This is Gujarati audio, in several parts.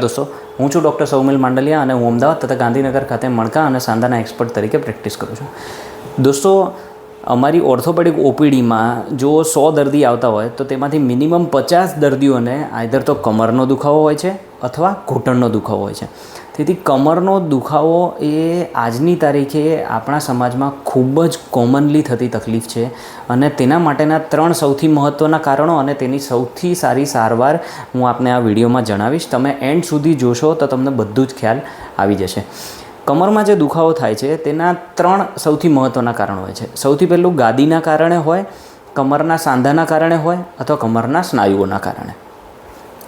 દોસ્તો, હું છું ડૉક્ટર સૌમિલ માંડલિયા અને હું અમદાવાદ તથા ગાંધીનગર ખાતે મણકા અને સાંધાના એક્સપર્ટ તરીકે પ્રેક્ટિસ કરું છું. દોસ્તો, અમારી ઓર્થોપેડિક ઓપીડીમાં જો સો દર્દી આવતા હોય તો તેમાંથી મિનિમમ પચાસ દર્દીઓને આઈધર તો કમરનો દુખાવો હોય છે અથવા ઘૂંટણનો દુખાવો હોય છે. તેથી કમરનો દુખાવો એ આજની તારીખે આપણા સમાજમાં ખૂબ જ કોમનલી થતી તકલીફ છે અને તેના માટેના ત્રણ સૌથી મહત્ત્વના કારણો અને તેની સૌથી સારી સારવાર હું આપને આ વિડીયોમાં જણાવીશ. તમે એન્ડ સુધી જોશો તો તમને બધું જ ખ્યાલ આવી જશે. કમરમાં જે દુખાવો થાય છે તેના ત્રણ સૌથી મહત્ત્વના કારણો હોય છે. સૌથી પહેલું ગાદીના કારણે હોય, કમરના સાંધાના કારણે હોય અથવા કમરના સ્નાયુઓના કારણે.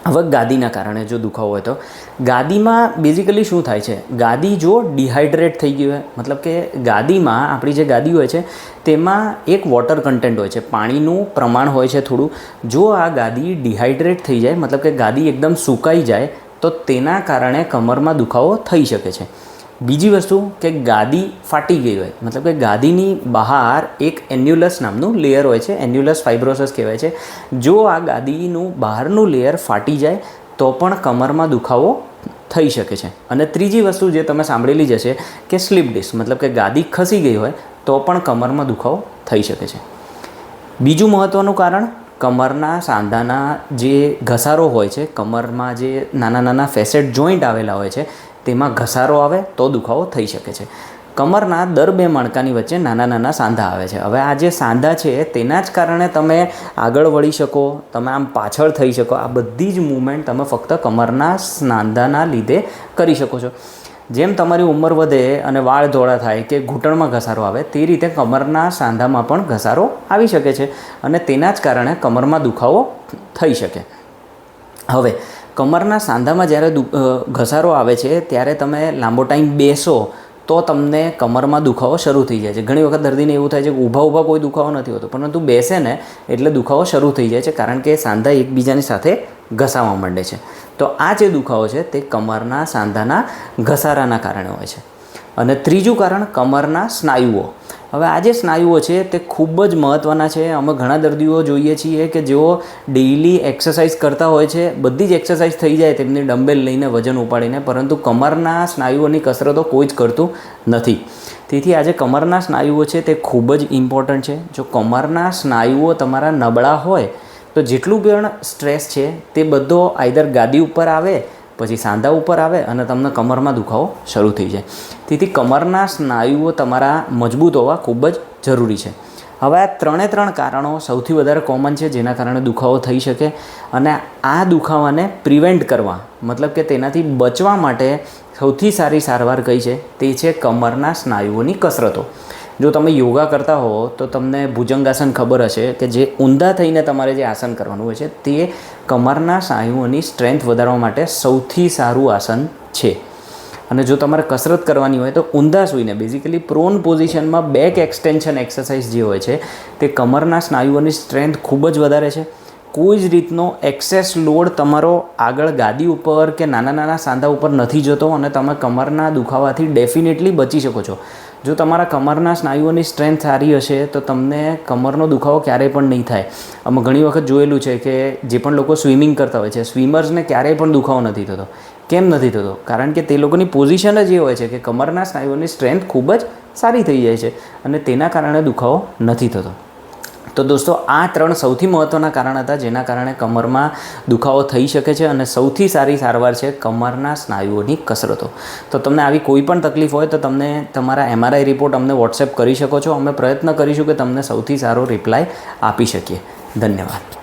હવે ગાદીના કારણે જો દુખાવો હોય તો. ગાદીમાં બેઝિકલી શું થાય છે? ગાદી જો ડિહાઇડ્રેટ થઈ ગયું હોય, મતલબ કે ગાદીમાં આપણી જે ગાદી હોય છે, તેમાં એક વોટર કન્ટેન્ટ હોય છે. પાણીનું પ્રમાણ હોય છે થોડું. જો આ ગાદી ડિહાઇડ્રેટ થઈ જાય, મતલબ કે ગાદી એકદમ સુકાઈ જાય, તો તેના કારણે કમરમાં દુખાવો થઈ શકે છે. બીજી વસ્તુ કે ગાદી ફાટી ગઈ હોય. મતલબ કે ગાદીની બહાર એક એન્યુલસ નામનું લેયર હોય છે. એન્યુલસ ફાઇબ્રોસસ કહેવાય છે. જો આ ગાદીનું બહારનું લેયર ફાટી જાય, તો પણ કમરમાં દુખાવો થઈ શકે છે. અને ત્રીજી વસ્તુ જે તમે સાંભળેલી જ હશે કે સ્લીપ ડિસ્ક મતલબ કે ગાદી ખસી ગઈ હોય, તો પણ કમરમાં દુખાવો થઈ શકે છે. બીજું મહત્ત્વનું કારણ, કમરના સાંધાના જે ઘસારો હોય છે, કમરમાં જે નાના નાના ફેસેટ જોઈન્ટ આવેલા હોય છે તેમાં ઘસારો આવે તો દુખાવો થઈ શકે છે. કમરના દર બે મણકાની વચ્ચે નાના નાના સાંધા આવે છે. હવે આ જે સાંધા છે, તેના જ કારણે તમે આગળ વળી શકો, તમે આમ પાછળ થઈ શકો. આ બધી જ મૂવમેન્ટ તમે ફક્ત કમરના સાંધાના લીધે કરી શકો છો. જેમ તમારી ઉંમર વધે અને વાળ ધોળા થાય કે ઘૂંટણમાં ઘસારો આવે, તે રીતે કમરના સાંધામાં પણ ઘસારો આવી શકે છે અને તેના જ કારણે કમરમાં દુખાવો થઈ શકે. હવે, કમરના સાંધામાં જ્યારે ઘસારો આવે છે, ત્યારે તમે લાંબો ટાઈમ બેસો, તો તમને કમરમાં દુખાવો શરૂ થઈ જાય છે. ઘણી વખત દર્દીને એવું થાય છે કે ઊભા ઊભા કોઈ દુખાવો નથી હોતો, પરંતુ બેસે ને એટલે દુખાવો શરૂ થઈ જાય છે, કારણ કે સાંધા એકબીજાની સાથે ઘસાવા માંડે છે. તો આ જે દુખાવો છે, તે કમરના સાંધાના ઘસારાના કારણે હોય છે. અને ત્રીજું કારણ કમરના સ્નાયુઓ. હવે આ જે સ્નાયુઓ છે તે ખૂબ જ મહત્ત્વના છે. અમે ઘણા દર્દીઓ જોઈએ છીએ કે જેઓ ડેઇલી એક્સરસાઇઝ કરતા હોય છે, બધી જ એક્સરસાઇઝ થઈ જાય તેમની ડમ્બેલ લઈને વજન ઉપાડીને, પરંતુ કમરના સ્નાયુઓની કસરતો કોઈ જ કરતું નથી. તેથી આજે કમરના સ્નાયુઓ છે તે ખૂબ જ ઇમ્પોર્ટન્ટ છે. જો કમરના સ્નાયુઓ તમારા નબળા હોય, તો જેટલું પણ સ્ટ્રેસ છે તે બધો આઈધર ગાદી ઉપર આવે પછી સાંધા ઉપર આવે અને તમને કમરમાં દુખાવો શરૂ થઈ જાય. તેથી કમરના સ્નાયુઓ તમારા મજબૂત હોવા ખૂબ જ જરૂરી છે. હવે આ ત્રણે ત્રણ કારણો સૌથી વધારે કોમન છે જેના કારણે દુખાવો થઈ શકે અને આ દુખાવાને પ્રિવેન્ટ કરવા, મતલબ કે તેનાથી બચવા માટે સૌથી સારી સારવાર કઈ છે? તે છે કમરના સ્નાયુઓની કસરતો. જો તમે યોગા કરતા હો, તો તમને ભુજંગાસન ખબર હશે કે જે ઊંધા થઈને તમારે જે આસન કરવાનું હોય છે, તે કમરના સ્નાયુઓની સ્ટ્રેન્થ વધારવા માટે સૌથી સારું આસન છે. અને જો તમારે કસરત કરવાની હોય, તો ઊંધા સૂઈને બેઝિકલી પ્રોન પોઝિશનમાં બેક એક્સટેન્શન એક્સરસાઇઝ જે હોય છે, તે કમરના સ્નાયુઓની સ્ટ્રેન્થ ખૂબ જ વધારે છે. કોઈ જ રીતનો એક્સેસ લોડ તમારો આગળ ગાદી ઉપર કે નાના નાના સાંધા ઉપર નથી જતો અને તમે કમરના દુખાવાથી ડેફિનેટલી બચી શકો છો. જો તમારા કમરના સ્નાયુઓની સ્ટ્રેન્થ સારી હશે, તો તમને કમરનો દુખાવો ક્યારેય પણ નહીં થાય. અમે ઘણી વખત જોયેલું છે કે જે પણ લોકો સ્વિમિંગ કરતા હોય છે, સ્વિમર્સને ક્યારેય પણ દુખાવો નથી થતો. કેમ નથી થતો? કારણ કે તે લોકોની પોઝિશન જ એ હોય છે કે કમરના સ્નાયુઓની સ્ટ્રેન્થ ખૂબ જ સારી થઈ જાય છે અને તેના કારણે દુખાવો નથી થતો. તો દોસ્તો, આ ત્રણ સૌથી મહત્ત્વના કારણ હતા, જેના કારણે કમરમાં દુખાવો થઈ શકે છે અને સૌથી સારી સારવાર છે કમરના સ્નાયુઓની કસરતો. તો તમને આવી કોઈ પણ તકલીફ હોય તો તમને તમારા એમઆરઆઈ રિપોર્ટ અમને વોટ્સએપ કરી શકો છો. અમે પ્રયત્ન કરીશું કે તમને સૌથી સારો રિપ્લાય આપી શકીએ. ધન્યવાદ.